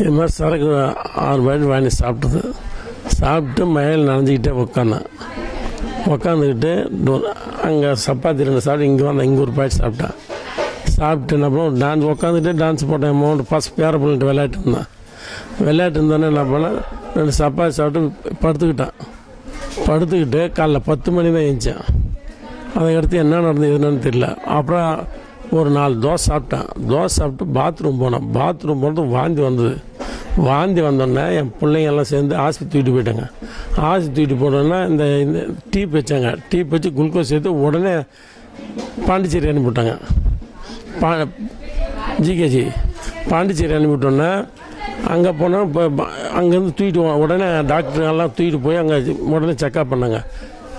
இது மாதிரி சரக்கு ஆறு பாய்ட்டு வாங்கி சாப்பிட்டது. சாப்பிட்டு மழையில் நனைஞ்சிக்கிட்டே உக்காந்தேன். உக்காந்துக்கிட்டு அங்கே சப்பாத்தி ரெண்டு சாப்பிட்டு இங்கே வந்தேன் இங்கே ஒரு பாய்ட்டு சாப்பிட்டேன். சாப்பிட்டு என்ன பண்ண டான்ஸ் உட்காந்துட்டு டான்ஸ் போட்டேன். அமௌண்ட் ஃபஸ்ட் பேர பிள்ளைகிட்ட விளையாட்டு இருந்தேன். விளையாட்டு இருந்தோன்னே என்ன பண்ணேன் ரெண்டு சப்பாத்தி சாப்பிட்டு படுத்துக்கிட்டேன். படுத்துக்கிட்டு காலைல பத்து மணி தான் எழுந்தேன் அதுக்கடுத்து என்ன நடந்தது என்னன்னு தெரியல. அப்புறம் ஒரு நாலு தோசை சாப்பிட்டேன். தோசை சாப்பிட்டு பாத்ரூம் போனேன். பாத்ரூம் போனது வாந்தி வந்தது. வாந்தி வந்தோடனே என் பிள்ளைங்க எல்லாம் சேர்ந்து ஆஸ்பத்திரி தூக்கிட்டு போயிட்டாங்க. ஆஸ்பத்திரி தூக்கிட்டு போனோன்னா இந்த இந்த டீப் வச்சாங்க. டீப் வச்சு குளுக்கோஸ் சேர்த்து உடனே பாண்டிச்சேரி அனுப்பிவிட்டாங்க. பா ஜிகேஜி பாண்டிச்சேரி அனுப்பிவிட்டோன்னே அங்கே போனால் இப்போ அங்கேருந்து தூக்கிட்டு உடனே டாக்டர் எல்லாம் தூக்கிட்டு போய் அங்கே உடனே செக்அப் பண்ணாங்க.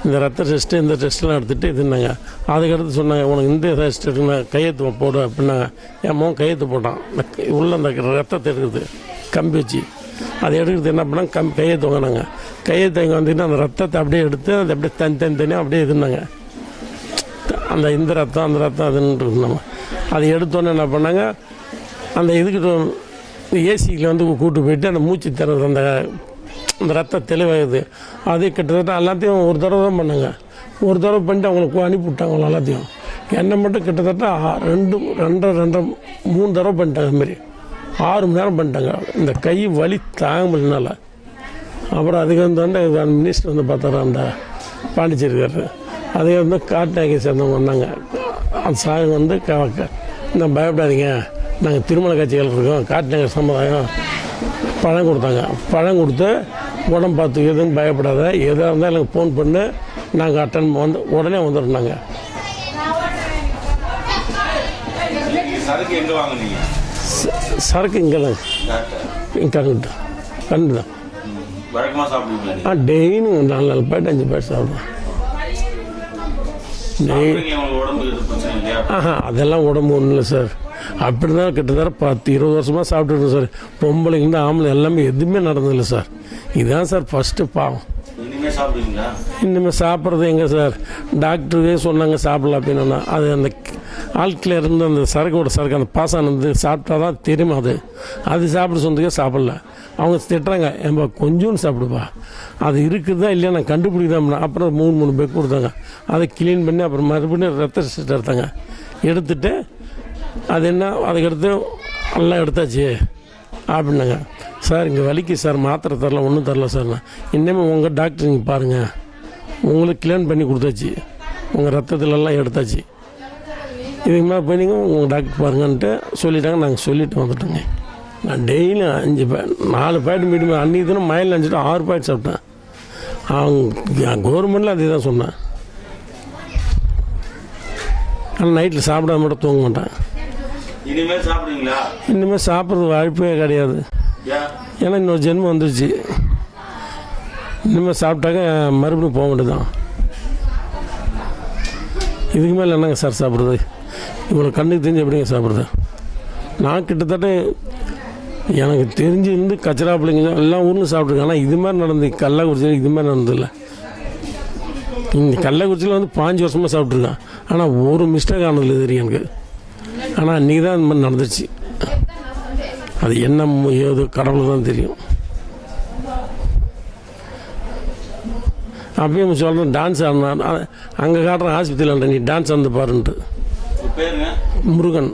இந்த ரத்த டெஸ்ட்டு இந்த டெஸ்ட்லாம் எடுத்துகிட்டு இதுனாங்க அதுக்கடுத்து சொன்னாங்க உனக்கு இந்த டெஸ்ட் எடுக்கணும் கையெழுத்து போடு அப்படின்னாங்க. என் மகன் கையெழுத்து போட்டான். உள்ளே உள்ள அந்த ரத்தத்தை எடுக்குது கம்பி வச்சு. அதை எடுக்கிறது என்ன பண்ணாங்க கம் கையெழுத்து வாங்கினாங்க கையெழுத்து வாங்கி வந்துட்டு அந்த ரத்தத்தை அப்படியே எடுத்து அதை அப்படியே தனி தனி தனியாக அப்படியே இதுனாங்க அந்த இந்த ரத்தம் அந்த ரத்தம் அதுன்னு நம்ம அதை எடுத்தோன்னே என்ன பண்ணாங்க அந்த இதுக்கிட்ட ஏசிக்கில் வந்து கூப்பிட்டு போயிட்டு அந்த மூச்சு தருவது அந்த அந்த ரத்தம் தெளிவாகுது. அது கிட்டத்தட்ட எல்லாத்தையும் ஒரு தடவை தான் பண்ணுங்க. ஒரு தடவை பண்ணிட்டு அவங்களுக்கு அனுப்பி விட்டாங்க அவங்க எல்லாத்தையும். என்னை மட்டும் கிட்டத்தட்ட ரெண்டு ரெண்டரை ரெண்டரை மூணு தடவை பண்ணிட்டாங்க மாரி ஆறு மணி நேரம் பண்ணிட்டாங்க. இந்த கை வலி தாங்க முடியலனால அப்புறம் அதுக்கு வந்து அந்த மினிஸ்டர் வந்து பார்த்தாரு அந்த பாண்டிச்சேரிக்காரர் அதே வந்து காட்நாயகை சேர்ந்தவங்க வந்தாங்க. அந்த சாயம் வந்து க பயப்படாதீங்க. நாங்கள் திருமண காட்சிகள் இருக்கோம் காட்நகர் சமுதாயம் பழம் கொடுத்தாங்க. பழம் கொடுத்து உடம்பு பார்த்து எதுவும் பயப்படாத எதாக இருந்தாலும் எனக்கு ஃபோன் பண்ணு நாங்கள் அட்டன் வந்து உடனே வந்துடுறோம் நாங்கள் சரக்கு இங்கே தான். வழக்கமா சாப்பிடுவீங்களா நீங்க? ஆ டெய்லியும் நாலு நாலு பேட்டு அஞ்சு பேட்டு சாப்பிடுவேன் ஆஹா அதெல்லாம் உடம்பு ஒன்றும் இல்லை சார். அப்படி தான் கிட்டத்தட்ட பத்து இருபது வருஷமாக சாப்பிட்டுருக்கோம் சார். பொம்பளைங்க ஆம்பளை எல்லாமே எதுவுமே நடந்ததில்லை சார். இதுதான் சார் ஃபஸ்ட்டு பாவம். இனிமேல் சாப்பிட்றது எங்கே சார்? டாக்டருக்கே சொன்னாங்க சாப்பிடலாம் அப்படின்னா அது அந்த ஆட்களில் இருந்து அந்த சரக்கோட சரக்கு அந்த பாசானது சாப்பிட்டா தான் தெரியுமா அது? அது சாப்பிட சொன்னதுக்கே சாப்பிடல. அவங்க திட்டுறாங்க ஏன்பா கொஞ்சோண்டு சாப்பிடுப்பா. அது இருக்குதா இல்லையா நான் கண்டுபிடிக்கிறேன் அப்புறம் மூணு மூணு பேக் கொடுத்தாங்க. அதை க்ளீன் பண்ணி அப்புறம் மறுபடியும் ரத்த எடுத்தாங்க. எடுத்துட்டு அது என்ன? அதுக்கடுத்து எல்லாம் எடுத்தாச்சு. அப்படின்னாங்க. சார் இங்கே வலிக்கு சார். மாத்திரை தரல ஒன்றும் தரல சார். நான் இன்னமே உங்கள் டாக்டர் நீங்கள் பாருங்கள் உங்களுக்கு கிளீன் பண்ணி கொடுத்தாச்சு. உங்கள் ரத்தத்துலலாம் எடுத்தாச்சு. இதுக்கு மேலே போய் நீங்கள் உங்கள் டாக்டர் பாருங்கன்ட்டு சொல்லிட்டாங்க. நாங்கள் சொல்லிட்டு வந்துட்டோங்க. நான் டெய்லியும் அஞ்சு பே நாலு பாக்கெட் மீடியம் அன்றைக்கி தினம் மயில் அஞ்சுட்டு ஆறு பாக்கெட் சாப்பிட்டேன். அவங்க கவர்மெண்ட்டில் அதே தான் சொன்னேன். ஆனால் நைட்டில் சாப்பிடாம மட்டும் தூங்க மாட்டேன். இனிமே சாப்பிடுவீங்களா? இனிமேல் சாப்பிட்றது வாய்ப்பே கிடையாது. ஏன்? ஏன்னா இன்னொரு ஜென்மம் வந்துருச்சு. இனிமேல் சாப்பிட்டாக்க மறுபடியும் போக வேண்டியதுதான். இதுக்கு மேலே என்னங்க சார் சாப்பிட்றது? இவ்வளோ கண்ணுக்கு தெரிஞ்சு எப்படிங்க சாப்பிட்றது? நான் கிட்டத்தட்ட எனக்கு தெரிஞ்சு இருந்து கச்சரா பிள்ளைங்க எல்லா ஊர்லையும் சாப்பிட்ருக்கேன் ஆனால் இது மாதிரி நடந்து கள்ளக்குறிச்சியில் இது மாதிரி நடந்ததில்ல. இந்த கள்ளக்குறிச்சியில் வந்து பாஞ்சு வருஷமாக சாப்பிட்ருக்கேன் ஆனால் ஒரு மிஸ்டேக் ஆனதில்லை தெரியும் எனக்கு. ஆனால் அன்றைக்கி தான் இந்த மாதிரி நடந்துச்சு. அது என்ன ஏது கடவுளுக்கு தான் தெரியும். அப்பயும் சொல்கிறேன் டான்ஸ் ஆடினா அங்கே காட்டுறேன் ஆஸ்பத்திரியில் நீ டான்ஸ் வந்து பாருன்ட்டு. முருகன்.